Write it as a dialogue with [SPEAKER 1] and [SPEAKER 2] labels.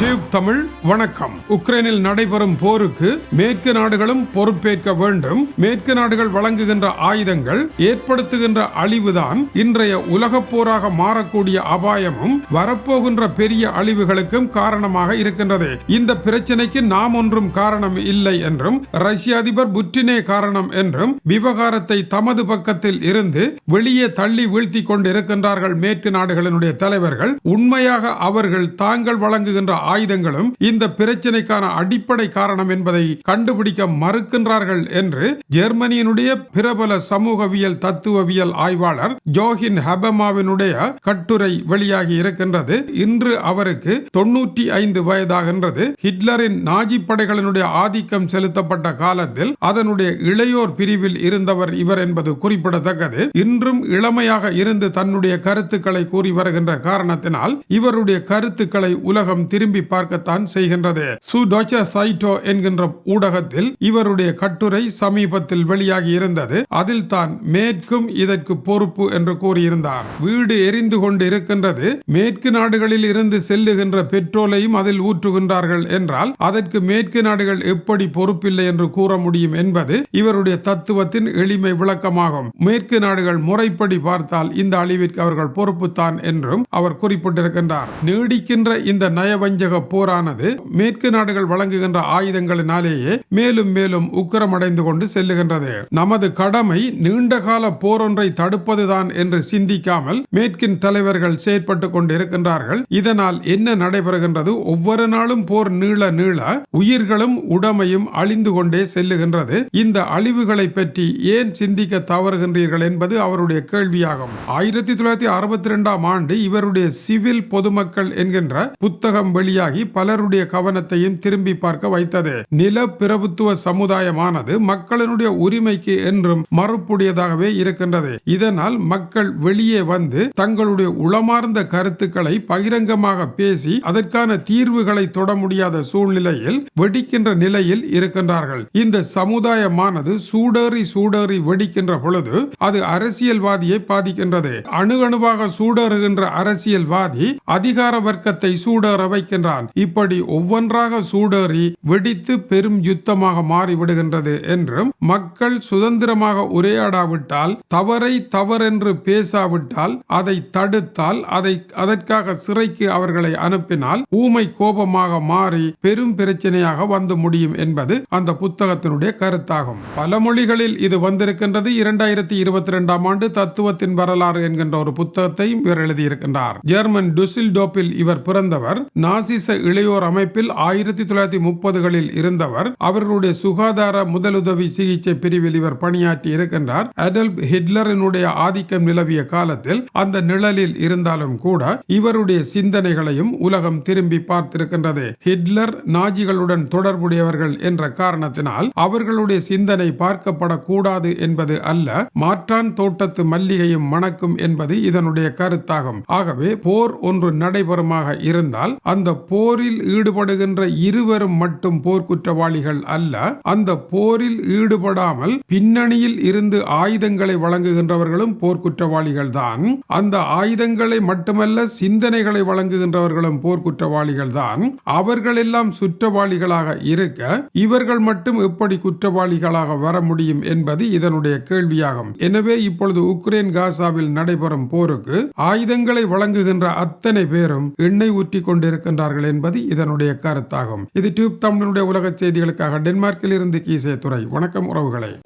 [SPEAKER 1] Tube Tamil வணக்கம். உக்ரைனில் நடைபெறும் போருக்கு மேற்கு நாடுகளும் பொறுப்பேற்க வேண்டும். மேற்கு நாடுகள் வழங்குகின்ற ஆயுதங்கள் ஏற்படுத்துகின்ற அழிவுதான் இன்றைய உலக போராக மாறக்கூடிய அபாயமும் வரப்போகின்ற பெரிய அழிவுகளுக்கும் காரணமாக இருக்கின்றது. இந்த பிரச்சனைக்கு நாம் ஒன்றும் காரணம் இல்லை என்றும் ரஷ்ய அதிபர் புட்டினே காரணம் என்றும் விவகாரத்தை தமது பக்கத்தில் இருந்து வெளியே தள்ளி வீழ்த்தி கொண்டிருக்கின்றார்கள் மேற்கு நாடுகளினுடைய தலைவர்கள். உண்மையாக அவர்கள் தாங்கள் வழங்குகின்ற ஆயுதங்களும் இந்த பிரச்சனைக்கான அடிப்படை காரணம் என்பதை கண்டுபிடிக்க மறுக்கின்றார்கள் என்று ஜெர்மனியினுடைய பிரபல சமூகவியல் தத்துவவியல் ஆய்வாளர் ஜோஹின் ஹபமாவினுடைய கட்டுரை வெளியாகி இருக்கின்றது. இன்று அவருக்கு தொன்னூற்றி ஐந்து வயதாகின்றது. ஹிட்லரின் நாஜி படைகளினுடைய ஆதிக்கம் செலுத்தப்பட்ட காலத்தில் அதனுடைய இளையோர் பிரிவில் இருந்தவர் இவர் என்பது குறிப்பிடத்தக்கது. இன்றும் இளமையாக இருந்து தன்னுடைய கருத்துக்களை கூறி வருகின்ற காரணத்தினால் இவருடைய கருத்துக்களை உலகம் திரும்பி பார்க்கத்தான் செய்கின்றது. சு சைட்டோ என்கின்ற ஊடகத்தில் இவருடைய கட்டுரை சமீபத்தில் வெளியாகி இருந்தது. அதில் தான் மேற்கும் இதற்கு பொறுப்பு என்று கூறியிருந்தார். வீடு எரிந்து கொண்டு இருக்கின்றது மேற்கு நாடுகளில் இருந்து செல்லுகின்ற பெட்ரோலையும் அதில் ஊற்றுகின்றார்கள் என்றால் அதற்கு மேற்கு நாடுகள் எப்படி பொறுப்பில்லை என்று கூற முடியும் என்பது இவருடைய தத்துவத்தின் எளிமை விளக்கமாகும். மேற்கு நாடுகள் முறைப்படி பார்த்தால் இந்த அழிவிற்கு அவர்கள் பொறுப்புத்தான் என்றும் அவர் குறிப்பிட்டிருக்கின்றார். நீடிக்கின்ற இந்த நயவஞ்ச நயவஞ்சக போரானது மேற்கு நாடுகள் வழங்குகின்ற ஆயுதங்களினாலேயே மேலும் மேலும் உக்கரமடைந்து கொண்டு செல்லுகின்றது. நமது கடமை நீண்டகால போரொன்றை தடுப்பதுதான் என்று சிந்திக்காமல் மேற்கின் தலைவர்கள் செயற்பட்டு கொண்டிருக்கின்றார்கள். இதனால் என்ன நடைபெறுகின்றது? ஒவ்வொரு நாளும் போர் நீள நீள உயிர்களும் உடமையும் அழிந்து கொண்டே செல்லுகின்றது. இந்த அழிவுகளை பற்றி ஏன் சிந்திக்க தவறுகின்றீர்கள் என்பது அவருடைய கேள்வியாகும். ஆயிரத்தி தொள்ளாயிரத்தி அறுபத்தி இரண்டாம் ஆண்டு இவருடைய சிவில் பொதுமக்கள் என்கின்ற புத்தகம் வெளியே வெளியாகி பலருடைய கவனத்தையும் திரும்பி பார்க்க வைத்தது. நில பிரபுத்துவ சமுதாயமானது மக்களினுடைய உரிமைக்கு என்றும் மறுப்புடையதாகவே இருக்கின்றது. இதனால் மக்கள் வெளியே வந்து தங்களுடைய உளமார்ந்த கருத்துக்களை பகிரங்கமாக பேசி அதற்கான தீர்வுகளை தொட முடியாத சூழ்நிலையில் வெடிக்கின்ற நிலையில் இருக்கின்றார்கள். இந்த சமுதாயமானது சூடேறி சூடேறி வெடிக்கின்ற பொழுது அது அரசியல்வாதியை பாதிக்கின்றது. அணுகணுவாக சூடேறுகின்ற அரசியல்வாதி அதிகார வர்க்கத்தை சூடேற வைக்கின்ற வைக்கின்றான் இப்படி ஒவ்வொன்றாக சூடேறி வெடித்து பெரும் யுத்தமாக மாறிவிடுகின்றது என்றும் மக்கள் சுதந்திரமாக உரையாடாவிட்டால் தவறை தவறென்று பேசாவிட்டால் அதை தடுத்தால் அதை அதற்காக சிறைக்கு அவர்களை அனுப்பினால் ஊமை கோபமாக மாறி பெரும் பிரச்சனையாக வந்து முடியும் என்பது அந்த புத்தகத்தினுடைய கருத்தாகும். பல மொழிகளில் இது வந்திருக்கின்றது. இரண்டாயிரத்தி இருபத்தி இரண்டாம் ஆண்டு தத்துவத்தின் வரலாறு என்கின்ற ஒரு புத்தகத்தையும் இவர் எழுதியிருக்கின்றார். ஜெர்மன் டுசில் டோப்பில் இவர் பிறந்தவர் நாசி நாசிச இளையோர் அமைப்பில் ஆயிரத்தி தொள்ளாயிரத்தி முப்பதுகளில் இருந்தவர் அவர்களுடைய சுகாதார முதலுதவி சிகிச்சை பிரிவில் இவர் பணியாற்றி இருக்கின்றார். அடல்ப் ஹிட்லரினுடைய ஆதிக்கம் நிலவிய காலத்தில் அந்த நிழலில் இருந்தாலும் கூட இவருடைய சிந்தனைகளையும் உலகம் திரும்பி பார்த்திருக்கின்றது. ஹிட்லர் நாஜிகளுடன் தொடர்புடையவர்கள் என்ற காரணத்தினால் அவர்களுடைய சிந்தனை பார்க்கப்படக்கூடாது என்பது அல்ல மாற்றான் தோட்டத்து மல்லிகையும் மணக்கும் என்பது இதனுடைய கருத்தாகும். ஆகவே போர் ஒன்று நடைபெறுமாக இருந்தால் அந்த போரில் ஈடுபடுகின்ற இருவரும் மட்டும் போர்க்குற்றவாளிகள் அல்ல. அந்த போரில் ஈடுபடாமல் பின்னணியில் இருந்து ஆயுதங்களை வழங்குகின்றவர்களும் போர்க்குற்றவாளிகள் தான் அந்த ஆயுதங்களை மட்டுமல்ல சிந்தனைகளை வழங்குகின்றவர்களும் போர்க்குற்றவாளிகள் தான் அவர்களெல்லாம் சுற்றவாளிகளாக இருக்க இவர்கள் மட்டும் எப்படி குற்றவாளிகளாக வர முடியும் என்பது இதனுடைய கேள்வியாகும். எனவே இப்பொழுது உக்ரைன் காசாவில் நடைபெறும் போருக்கு ஆயுதங்களை வழங்குகின்ற அத்தனை பேரும் எண்ணெய் ஊற்றி கொண்டிருக்கின்றார்கள். என்பது இதனுடைய கருத்தாகும். இது டியூப் தமிழனுடைய உலக செய்திகளுக்காக டென்மார்க்கில் இருந்து கீசே துறை வணக்கம் உறவுகளை.